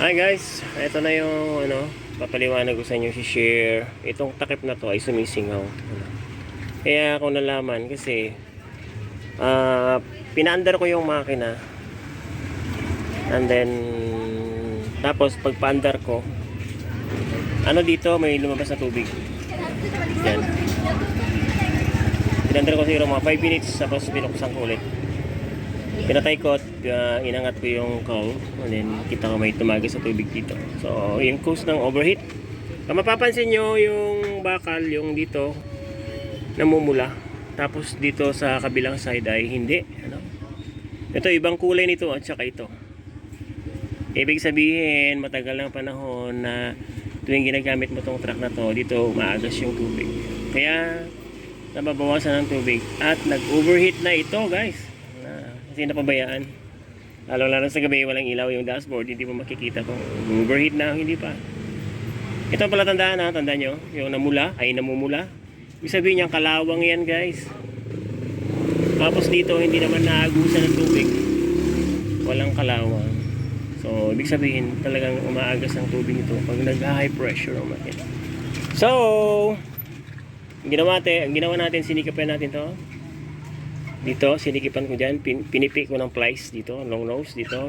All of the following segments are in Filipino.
Hi guys, ito na yung ano, papaliwanag ko sa inyo si share. Itong takip na to ay sumisingaw. Kaya ako nalaman kasi ah pinaandar ko yung makina. And then tapos pag paandar ko ano dito may lumabas na tubig. Yan. Pinandar ko siguro mga 5 minutes tapos binuksan ko ulit. Pinatay ko at uh, inangat ko yung cowl and then kita ko may tumagi sa tubig dito. So, yung cause ng overheat. Kung mapapansin nyo yung bakal, yung dito, namumula. Tapos dito sa kabilang side ay hindi. Ano? Ito, ibang kulay nito at saka ito. Ibig sabihin, matagal ng panahon na tuwing ginagamit mo tong truck na to, dito maagas yung tubig. Kaya, nababawasan ng tubig at nag-overheat na ito guys kasi napabayaan lalo lalo sa gabi walang ilaw yung dashboard hindi mo makikita kung overheat na hindi pa. Ito pala tandaan ha tandaan nyo yung namula ay namumula. Ibig sabihin yung kalawang yan guys. Tapos dito hindi naman naagusan ng tubig. Walang kalawang. So ibig sabihin talagang umaagas ang tubig ito pag nag high pressure makina. So ginawa, ang ginawa natin, sinikipan natin to. Dito, sinikipan ko dyan. Pin, ko ng plies dito, long nose dito.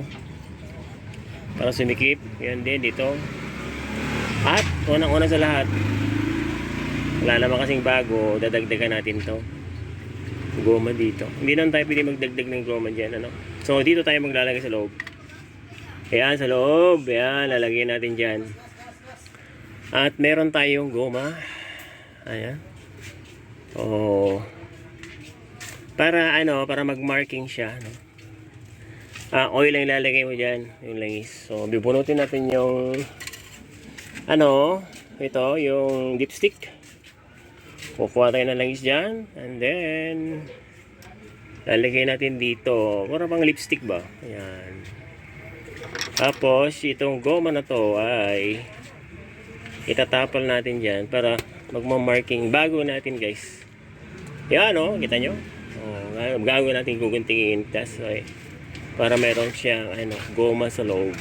Para sumikip. Yan din dito. At, unang-una sa lahat, wala naman kasing bago, dadagdagan natin to. Goma dito. Hindi naman tayo pwede magdagdag ng goma dyan, ano. So, dito tayo maglalagay sa loob. Ayan, sa loob. Ayan, lalagyan natin dyan. At meron tayong goma. Ayan. Oh. Para ano, para mag-marking siya, no. Ah, oil lang ilalagay mo diyan, yung langis. So, bibunutin natin yung ano, ito, yung dipstick. Kukuha tayo ng langis diyan and then lalagay natin dito. Para pang lipstick ba? Ayan. Tapos, itong goma na to ay itatapal natin diyan para magmamarking bago natin guys yan o, kita nyo oh, gagawin natin guguntingin tas okay, para meron siyang ano, goma sa loob.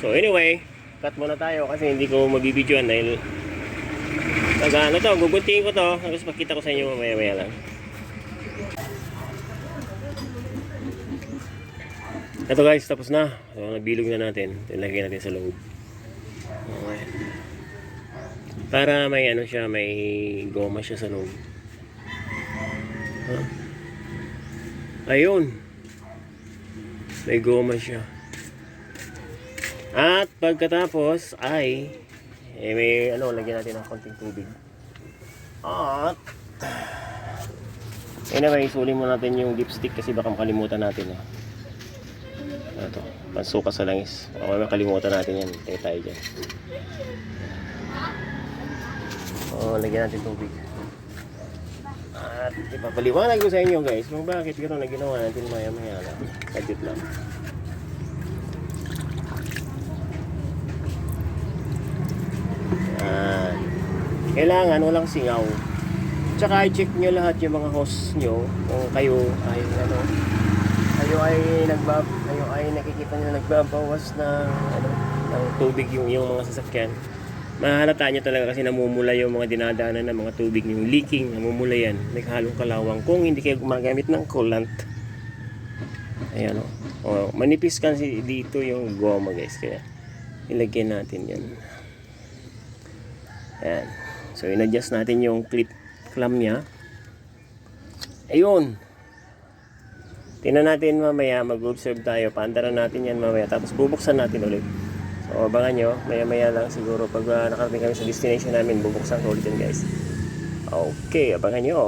So anyway cut muna tayo kasi hindi ko mabibidyoan dahil pag ano to, guguntingin ko to tapos pakita ko sa inyo mamaya maya lang. Ito guys, tapos na. So, nabilog na natin. Ilagay natin sa loob. Okay. Para may ano siya, may goma siya sa loob. Huh? Ayun. May goma siya. At pagkatapos ay eh, may ano, lagyan natin ng konting tubig. At Anyway, isulin mo natin yung dipstick kasi baka makalimutan natin eh. Ito, pansuka sa langis. Baka makalimutan natin yan. Tayo tayo dyan. Oh, lagyan natin tubig. Ipapaliwanag ko sa inyo guys kung bakit gano'n na ginawa natin maya maya lang. Kadit lang. Yan. Kailangan walang singaw. Tsaka i-check nyo lahat yung mga host nyo kung kayo ay ano kayo ay nagbab kayo ay nakikita nyo nagbabawas ng ano ng tubig yung yung mga sasakyan mahalata niya talaga kasi namumula yung mga dinadaanan ng mga tubig yung leaking, namumula yan. May halong kalawang kung hindi kayo gumagamit ng coolant. Ayan o oh. manipis kasi dito yung goma guys. Kaya ilagyan natin yan. Ayan. So in-adjust natin yung clip clamp nya ayun. Tingnan natin mamaya. Mag-observe tayo. Paandaran natin yan mamaya. Tapos bubuksan natin ulit So, abangan nyo. Maya-maya lang siguro pag uh, nakarating kami sa destination namin, bubuksan ko ulit yan guys. Okay, abangan nyo.